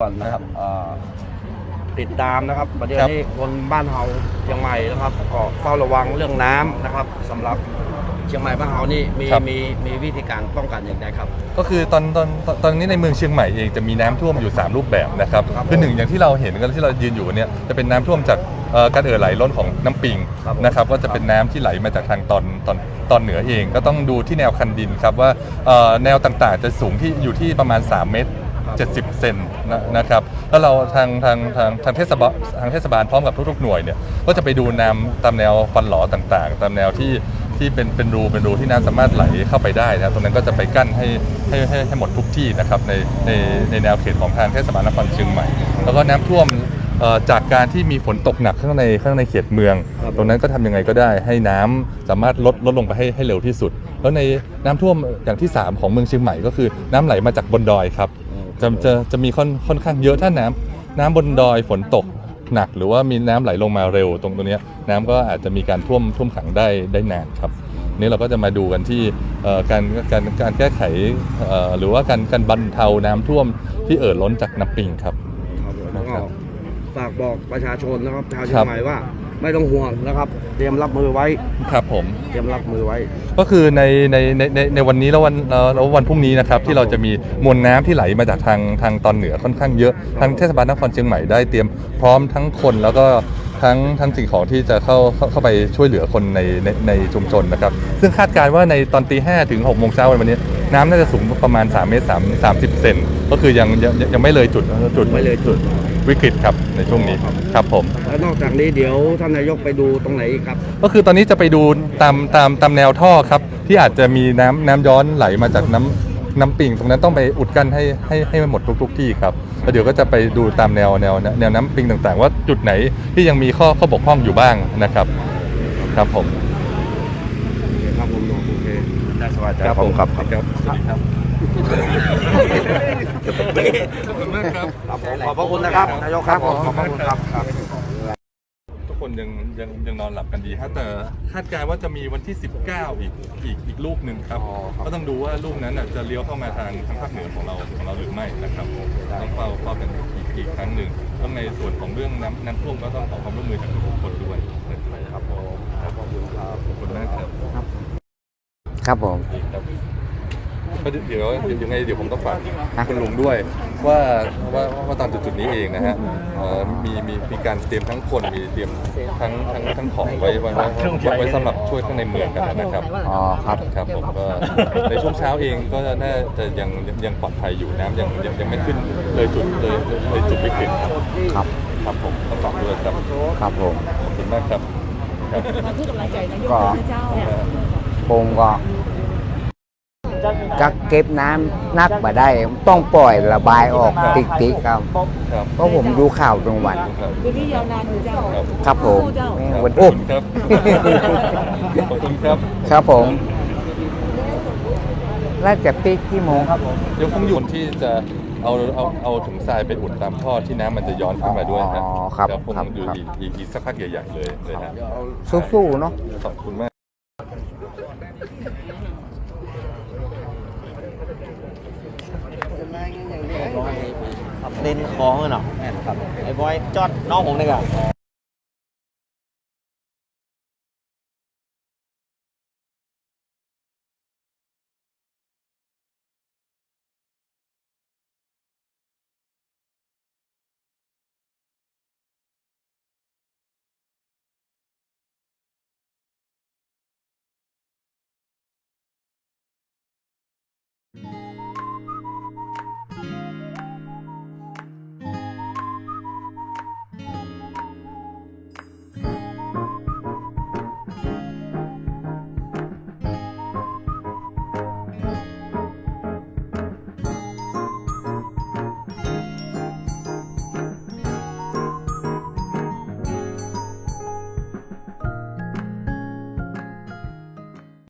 ก่อนนะครับเอ่อติดตามนะครับประเด็นนี้คนบ้านเฮาเชียงใหม่นะครับก็เฝ้าระวังเรื่องน้ำนะครับสำหรับเชียงใหม่บ้านเฮานี่มีครับ มีมีวิธีการป้องกันอย่างไรครับ ก็คือตอนตอนตอนตอนนี้ในเมืองเชียงใหม่เองจะมีน้ำท่วมอยู่ 3 รูปแบบนะครับครับคือหนึ่งอย่างที่เราเห็นกันที่เรายืนอยู่เนี่ยจะเป็นน้ำท่วมจากเอ่อการเอ่อไหลล้นของน้ำปิงครับผมนะครับก็จะเป็นน้ำที่ไหลมาจากทางตอนตอนตอนเหนือเอง ก็ต้องดูที่แนวคันดินครับว่าเอ่อแนวต่างๆจะสูงที่อยู่ที่ประมาณ 3 เมตร 70 เซนนะนะครับแล้วเราทางทางทางทางเทศบาลทางเทศบาลพร้อมกับทุกๆหน่วยเนี่ยก็จะไปดูน้ำตามแนวฟันหลอต่างๆ ตามแนวที่ที่เป็นเป็นรูเป็นรูที่น้ำสามารถไหลเข้าไปได้นะครับตรงนั้นก็จะไปกั้นให้ให้ให้ให้หมดทุกที่นะครับในในในแนวเขตของทางเทศบาลนครเชียงใหม่ แล้วก็น้ำท่วมเอ่อจากการที่มีฝนตกหนักข้างในข้างในเขตเมือง ตรงนั้นก็ทำยังไงก็ได้ให้น้ำสามารถลดลดลงไปให้ให้เร็วที่สุด แล้วในน้ำท่วมอย่างที่ 3 ของเมืองเชียงใหม่ก็คือน้ำไหลมาจากบนดอยครับ จะจะจะมีค่อนค่อนข้างเยอะถ้าน้ำน้ำบนดอยฝนตกหนัก หรือว่ามีน้ำไหลลงมาเร็วตรงตรงเนี้ยน้ำก็อาจจะมีการท่วมท่วมขังได้ได้นานครับนี่เราก็จะมาดูกันที่เอ่อการการการแก้ไขเอ่อหรือว่าการการบรรเทาน้ำท่วมที่เอ่อล้นจากน้ำปิงครับครับผมนะแล้วครัก็บฝากบอกประชาชนนะครับชาวเชียครังบใหม่ว่า ไม่ต้องห่วงนะครับ เตรียมรับมือไว้ ครับผม เตรียมรับมือไว้ ก็คือในในในในในวันนี้แล้ววันเอ่อแล้ววันพรุ่งนี้นะครับ ที่เราจะมีมวลน้ำที่ไหลมาจากทางทางตอนเหนือค่อนข้างเยอะทางเทศบาลนครเชียงใหม่ได้เตรียมพร้อมทั้งคนแล้วก็ทั้งทั้งสิ่งของที่จะเข้าเข้าเข้าไปช่วยเหลือคนในในในชุมชนนะครับ ซึ่งคาดการณ์ว่าในตอนตีห้ถึง6โมงเช้าวันนี้ น้ำน่าจะสูงประมาณ3เมตร3 30เซนก็คือยังยังยังไม่เลยจุดจุดไม่เลยจุด วิกฤตครับในช่วงนี้ครับผม แล้วนอกจากนี้เดี๋ยวท่านนายกไปดูตรงไหนอีกครับ ก็คือตอนนี้จะไปดูตามตามตามแนวท่อครับ ที่อาจจะมีน้ำน้ำย้อนไหลมาจากน้ำน้ำปิงตรงนั้นต้องไปอุดกั้นให้ให้ให้มันหมดทุกทุกที่ครับแล้วเดี๋ยวก็จะไปดูตามแนวแนวแนวน้ำปิงต่างๆ ว่าจุดไหนที่ยังมีข้อข้อบกพร่องอยู่บ้างนะครับ ครับผม ครับผมโอเค ได้สวัสดีครับผมครับครับสวัสดีครับขอบคุณมากครับครับผมขอบพระคุณนะครับนายกครับผมขอบพระคุณครับครับ ทุกคนยังยังยังนอนหลับกันดีครับแต่คาดการณ์ว่าจะมีวันที่ 19 อีกอีกอีกลูกหนึ่งครับอ๋อครับก็ต้องดูว่าลูกนั้นน่ะจะเลี้ยวเข้ามาทางทางภาคเหนือของเราของเราหรือไม่นะครับต้องเฝ้าเฝ้ากันอีกอีกครั้งหนึ่งแล้วในส่วนของเรื่องน้ำน้ำท่วมก็ต้องขอความร่วมมือจากทุกคนด้วยนะครับผมขอบคุณครับ ขอบคุณมากครับ ครับผมดีครับก็เดี๋ยวเดี๋ยวยังไงเดี๋ยวผมต้องฝากครับคุณลุงด้วย ว่าว่าว่าตอนจุดจุดๆนี้เองนะฮะเอ่อมีมีมีการเตรียมทั้งคนมีเตรียมทั้งทั้งทั้งของไว้ไว้ไว้ไว้ไว้สำหรับช่วยข้างในเมืองกันนะครับอ๋อครับครับผมก็ในช่วงเช้าเองก็น่าจะยังยังยังปลอดภัยอยู่น้ำยังยังยังไม่ขึ้นเลยจุดเลยเลยจุดวิกฤตครับครับครับผมต้องฝากด้วยครับครับผมขอบคุณมากครับครับมาพูดกำลังใจนายกก็พระเจ้าเนี่ยผมก็กักเก็บน้ำนักมาได้ ต้องปล่อยระบายออกติ๊กๆครับ ครับเพราะผมดูข่าวตรงวัน ครับพื้นที่ยาวนานพระเจ้าครับครับผมพระเจ้าครับวันขโอ้อบคุณครับขอบคุณครับครับผมแล้วจะปิดกี่โมงครับผมเดี๋ยวคงอยู่ที่จะเอาเอาเอาถุงทรายไปอุดตามท่อที่น้ำมันจะย้อนขึ้นมาด้วยฮะอ๋อครับเดี๋ยวคงครับอยู่ครับอีกอีกอีกสักพักใหญ่ๆเลยเลยฮะสู้ๆเนาะ ขอบคุณมาก เล่นของเนาะไอ้บอยจอดน้องผมเลยกัน